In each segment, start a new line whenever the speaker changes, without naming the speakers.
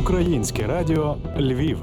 Українське радіо Львів.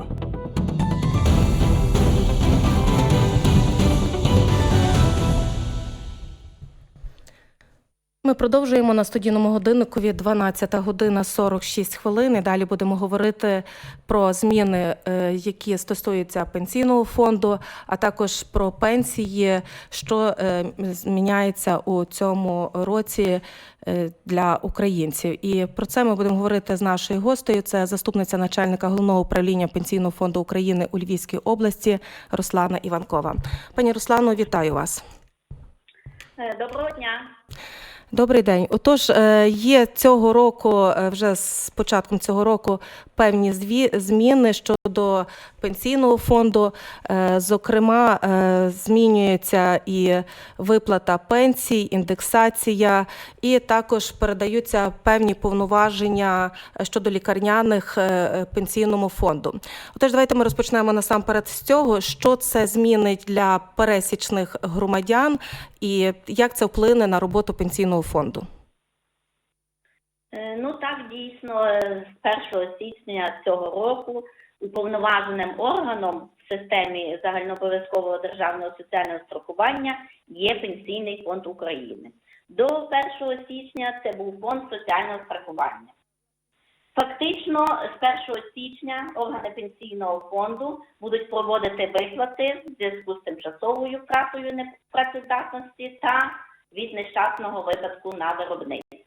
Продовжуємо на студійному годинникові 12 година 46 хвилин. І далі будемо говорити про зміни, е, які стосуються пенсійного фонду, а також про пенсії, що е, зміняється у цьому році е, для українців. І про це ми будемо говорити з нашою гостею. Це заступниця начальника головного управління пенсійного фонду України у Львівській області Руслана Іванкова. Пані Руслано, вітаю вас.
Доброго дня.
Добрий день. Отож, е, є цього року, е, вже з початком цього року, певні зміни щодо пенсійного фонду. Е, Зокрема, змінюється і виплата пенсій, індексація, і також передаються певні повноваження щодо лікарняних пенсійному фонду. Отож, давайте ми розпочнемо насамперед з цього, що це змінить для пересічних громадян і як це вплине на роботу пенсійного фонду.
Е, Ну так дійсно з 1 січня цього року уповноваженим органом в системі загальнообов'язкового державного соціального страхування є Пенсійний фонд України. До 1 січня це був фонд соціального страхування. Фактично, з 1 січня органи пенсійного фонду будуть проводити виплати в зв'язку з тимчасовою втратою непрацездатності та від нещасного випадку на виробництві.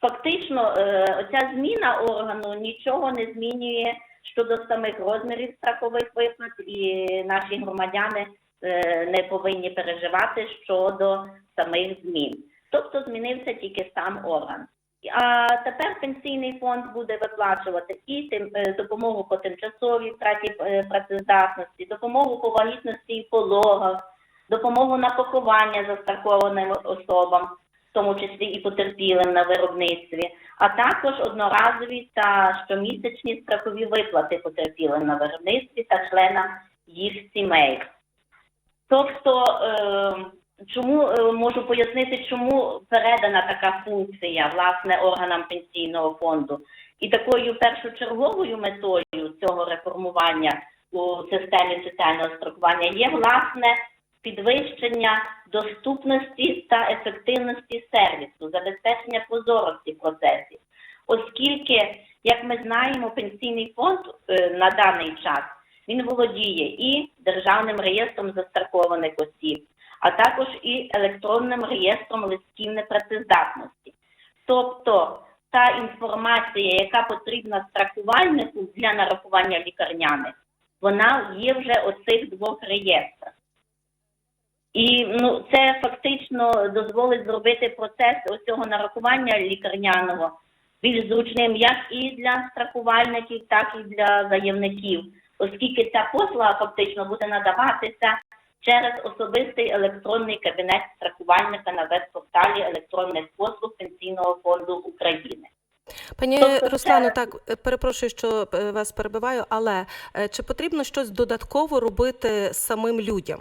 Фактично, е, оця зміна органу нічого не змінює щодо самих розмірів страхових виплат, і наші громадяни е, не повинні переживати щодо самих змін. Тобто змінився тільки сам орган. А тепер пенсійний фонд буде виплачувати і тим, е, допомогу по тимчасовій втраті е, працездатності, допомогу по вагітності і пологах, допомогу на поховання застрахованим особам, в тому числі і потерпілим на виробництві, а також одноразові та щомісячні страхові виплати потерпілим на виробництві та членам їх сімей. Тобто, е, чому е, можу пояснити, чому передана така функція власне органам пенсійного фонду, і такою першочерговою метою цього реформування у системі соціального страхування є власне підвищення доступності та ефективності сервісу, забезпечення прозорості процесів, оскільки, як ми знаємо, пенсійний фонд е, на даний час він володіє і державним реєстром застрахованих осіб, а також і електронним реєстром листків непрацездатності. Тобто та інформація, яка потрібна страхувальнику для нарахування лікарняних, вона є вже у цих двох реєстрах. І ну, це фактично дозволить зробити процес оцього нарахування лікарняного більш зручним як і для страхувальників, так і для заявників, оскільки ця послуга фактично буде надаватися через особистий електронний кабінет страхувальника на веб-порталі електронних послуг Пенсійного фонду України.
Пані
Тобто
Руслано,
це-
так перепрошую, що е, вас перебиваю, але е, чи потрібно щось додатково робити самим людям?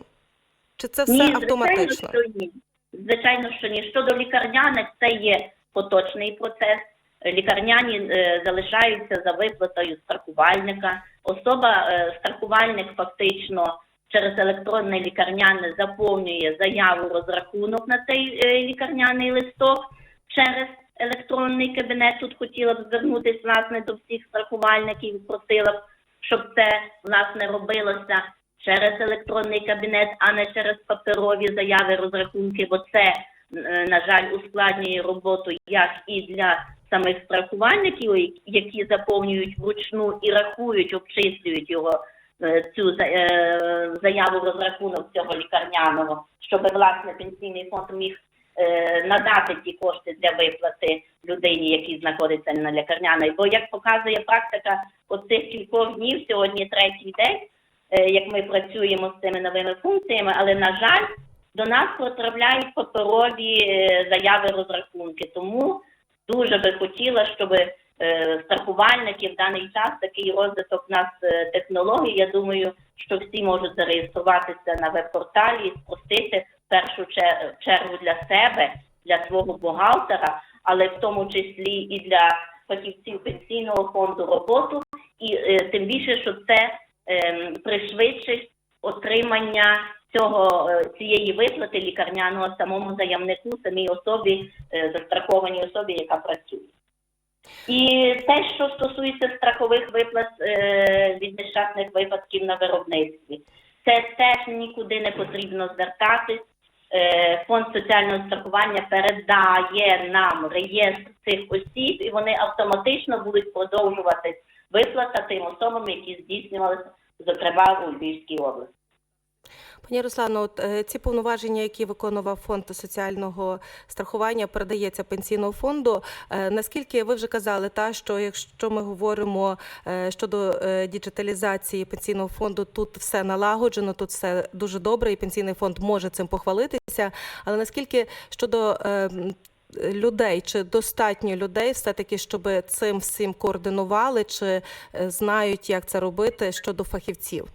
Чи це все
ні,
автоматично?
Звичайно, що ні. Звичайно, що ні. Щодо лікарняних, це є поточний процес. Лікарняні е, залишаються за виплатою страхувальника. Особа, е, страхувальник фактично через електронне лікарняне заповнює заяву розрахунок на цей е, лікарняний листок через електронний кабінет. Тут хотіла б звернутися власне до всіх страхувальників, просила б, щоб це власне робилося через електронний кабінет, а не через паперові заяви розрахунки, бо це, е, на жаль, ускладнює роботу як і для самих страхувальників, які заповнюють вручну і рахують, обчислюють його цю за- заяву розрахунок цього лікарняного, щоб власне пенсійний фонд міг надати ті кошти для виплати людині, який знаходиться на лікарняній. Бо як показує практика оцих кількох днів, сьогодні третій день як ми працюємо з цими новими функціями, але на жаль, до нас потрапляють паперові заяви розрахунки. Тому дуже би хотіла, щоб е, страхувальники в даний час такий розвиток нас е, технологій. Я думаю, що всі можуть зареєструватися на веб-порталі спростити першу чер- чергу для себе, для свого бухгалтера, але в тому числі і для фахівців пенсійного фонду роботу, і е, тим більше, що це ем, пришвидшить отримання цього цієї виплати лікарняного самому заявнику, самій особі, застрахованій особі, яка працює. І те, що стосується страхових виплат е, від нещасних випадків на виробництві, це теж нікуди не потрібно звертатись. Е, Фонд соціального страхування передає нам реєстр цих осіб, і вони автоматично будуть продовжувати виплата тим особам, які здійснювалися, зокрема у Львівській області.
Пані Руслано, от е, ці повноваження, які виконував фонд соціального страхування, передається пенсійного фонду. Е, Наскільки ви вже казали, та що якщо ми говоримо е, щодо діджиталізації пенсійного фонду, тут все налагоджено, тут все дуже добре, і пенсійний фонд може цим похвалитися. Але наскільки щодо людей, чи достатньо людей все таки, щоб цим всім координували, чи знають, як це робити щодо фахівців?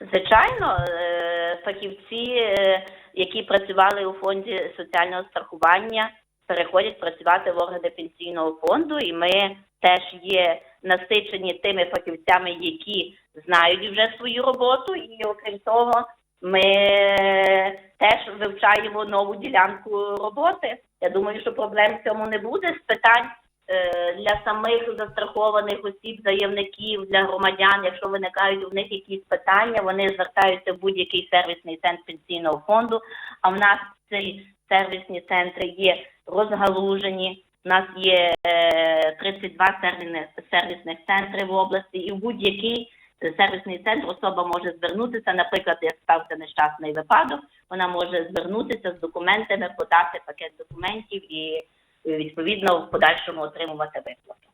Звичайно, е, фахівці, е, які працювали у фонді соціального страхування, переходять працювати в органи пенсійного фонду, і ми теж є насичені тими фахівцями, які знають вже свою роботу, і окрім того, ми теж вивчаємо нову ділянку роботи. Я думаю, що проблем в цьому не буде з питань для самих застрахованих осіб, заявників, для громадян, якщо виникають у них якісь питання, вони звертаються в будь-який сервісний центр пенсійного фонду. А в нас ці сервісні центри є розгалужені. У нас є е, 32 сервісних, сервісних центри в області, і в будь-який сервісний центр особа може звернутися. Наприклад, як стався нещасний випадок, вона може звернутися з документами, подати пакет документів і е, відповідно в подальшому отримувати виплату.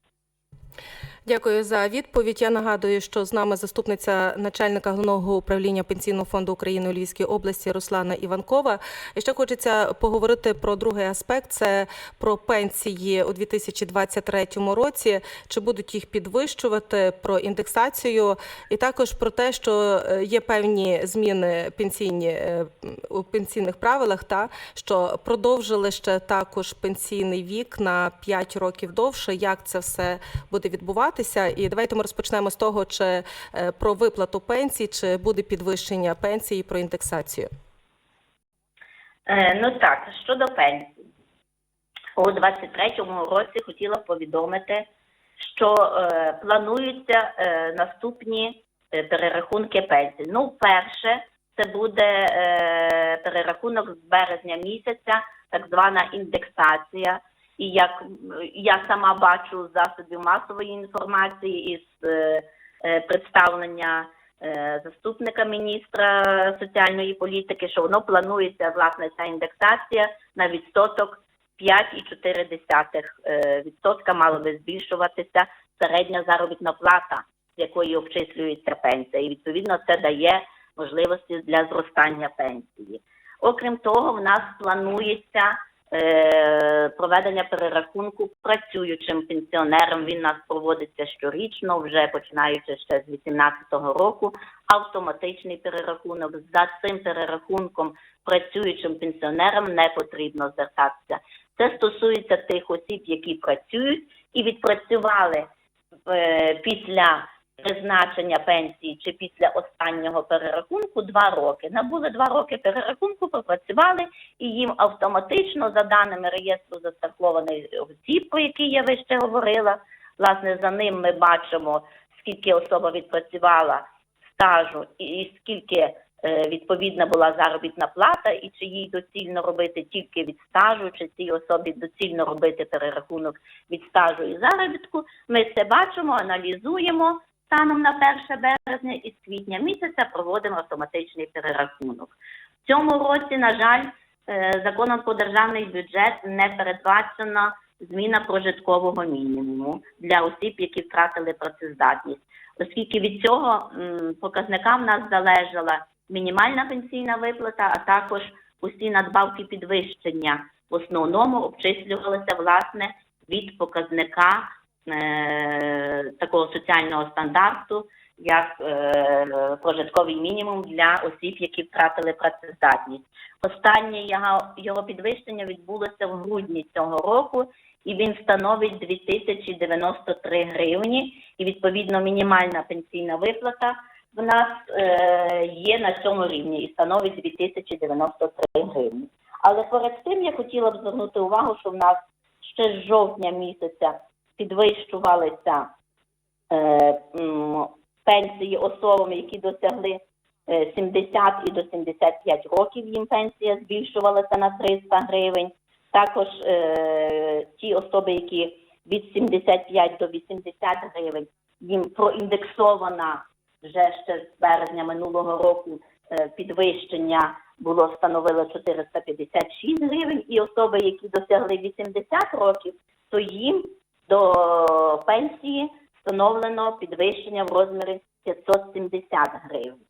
Дякую за відповідь. Я нагадую, що з нами заступниця начальника головного управління пенсійного фонду України у Львівській області Руслана Іванкова. І ще хочеться поговорити про другий аспект: це про пенсії у 2023 році. Чи будуть їх підвищувати про індексацію, і також про те, що е, є певні зміни пенсійні е, у пенсійних правилах, та що продовжили ще також пенсійний вік на 5 років довше. Як це все буде відбуватися? І давайте ми розпочнемо з того, чи е, про виплату пенсій, чи буде підвищення пенсії, про індексацію.
Е, ну так, щодо пенсій. У 23-му році хотіла повідомити, що е, плануються е, наступні е, перерахунки пенсій. Ну, перше, це буде е, перерахунок з березня місяця, так звана індексація. І як я сама бачу засобів масової інформації із е, е, представлення е, заступника міністра соціальної політики, що воно планується власне ця індексація на відсоток 5,4 е, відсотка мало би збільшуватися середня заробітна плата, з якої обчислюється пенсія, і відповідно це дає можливості для зростання пенсії. Окрім того, в нас планується проведення перерахунку працюючим пенсіонерам. Він нас проводиться щорічно, вже починаючи ще з 2018 року. Автоматичний перерахунок за цим перерахунком працюючим пенсіонерам не потрібно звертатися. Це стосується тих осіб, які працюють і відпрацювали е, після призначення пенсії чи після останнього перерахунку два роки. Набули два роки перерахунку, пропрацювали і їм автоматично, за даними реєстру застрахованих осіб, про які я вище говорила, власне, за ним ми бачимо, скільки особа відпрацювала стажу і, і скільки е, відповідна була заробітна плата, і чи їй доцільно робити тільки від стажу, чи цій особі доцільно робити перерахунок від стажу і заробітку. Ми це бачимо, аналізуємо станом на 1 березня і з квітня місяця проводимо автоматичний перерахунок. В цьому році, на жаль, е, законом про державний бюджет не передбачена зміна прожиткового мінімуму для осіб, які втратили працездатність, оскільки від цього показника в нас залежала мінімальна пенсійна виплата, а також усі надбавки підвищення в основному обчислювалися власне від показника такого соціального стандарту, як е, прожитковий мінімум для осіб, які втратили працездатність. Останнє його підвищення відбулося в грудні цього року, і він становить 2093 гривні. І відповідно мінімальна пенсійна виплата в нас е, є на цьому рівні і становить 2093 гривні. Але перед тим я хотіла б звернути увагу, що в нас ще з жовтня місяця підвищувалися е, пенсії особам, які досягли е, 70 і до 75 років, їм пенсія збільшувалася на 300 гривень. Також е, ті особи, які від 75 до 80 гривень, їм проіндексована вже ще з березня минулого року е, підвищення було становило 456 гривень, і особи, які досягли 80 років, то їм до пенсії встановлено підвищення в розмірі 570 гривень.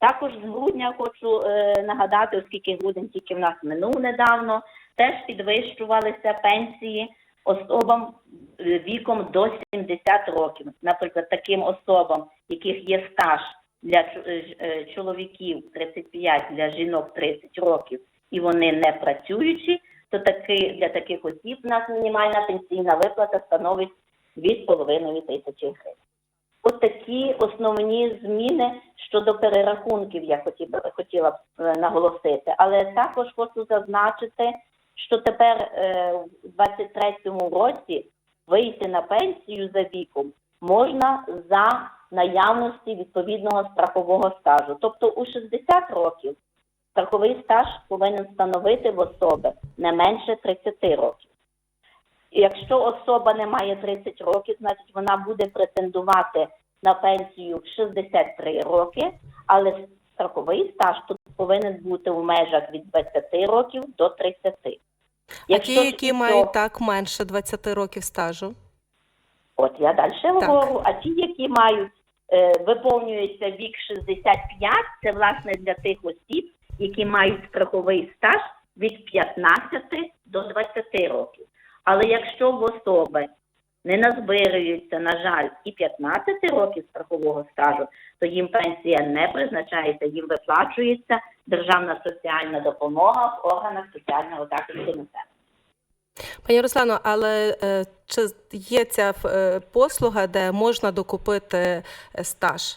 Також з грудня хочу е, нагадати, оскільки грудень тільки в нас минув недавно, теж підвищувалися пенсії особам е, віком до 70 років. Наприклад, таким особам, яких є стаж для е, е, чоловіків 35, для жінок 30 років, і вони не працюючі, то таки для таких осіб у нас мінімальна пенсійна виплата становить 2,5 тисячі гривень. От такі основні зміни щодо перерахунків я хотів хотіла б е, наголосити. Але також хочу зазначити, що тепер е, у 23-му році вийти на пенсію за віком можна за наявності відповідного страхового стажу. Тобто у 60 років страховий стаж повинен становити в особи не менше 30 років. І Якщо особа не має 30 років, значить вона буде претендувати на пенсію в 63 роки, але страховий стаж тут повинен бути у межах від 20 років до 30.
А ті, які
і
мають так менше 20 років стажу?
От я далі говорю. А ті, які мають е, виповнюється вік 65, це власне для тих осіб, які мають страховий стаж від 15 до 20 років. Але якщо в особи не назбирюється, на жаль, і 15 років страхового стажу, то їм пенсія не призначається, їм виплачується державна соціальна допомога в органах соціального захисту населення.
Пані Руслано, але е, чи є ця е, послуга, де можна докупити е, стаж?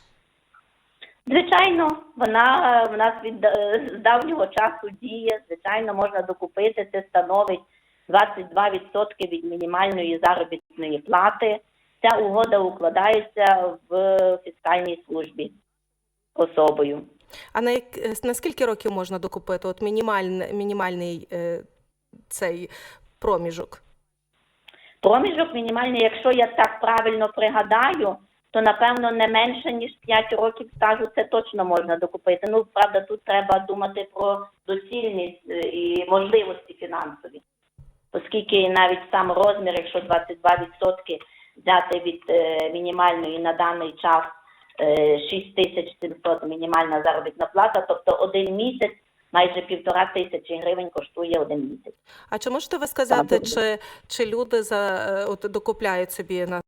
Звичайно, вона е, в нас від е, з давнього часу діє. Звичайно, можна докупити. Це становить 22% від мінімальної заробітної плати. Ця угода укладається в фіскальній службі особою.
А на, як- е, на скільки років можна докупити? От мінімальний, мінімальний цей проміжок?
Проміжок мінімальний, якщо я так правильно пригадаю, то напевно не менше ніж 5 років стажу це точно можна докупити. Ну правда, тут треба думати про доцільність е, і можливості фінансові, оскільки навіть сам розмір, якщо 22% взяти від е, мінімальної на даний час е, 6700 мінімальна заробітна плата, тобто один місяць майже півтора тисячі гривень коштує один місяць.
А чи можете ви сказати,
Так,
чи, чи люди за, е, от, докупляють собі на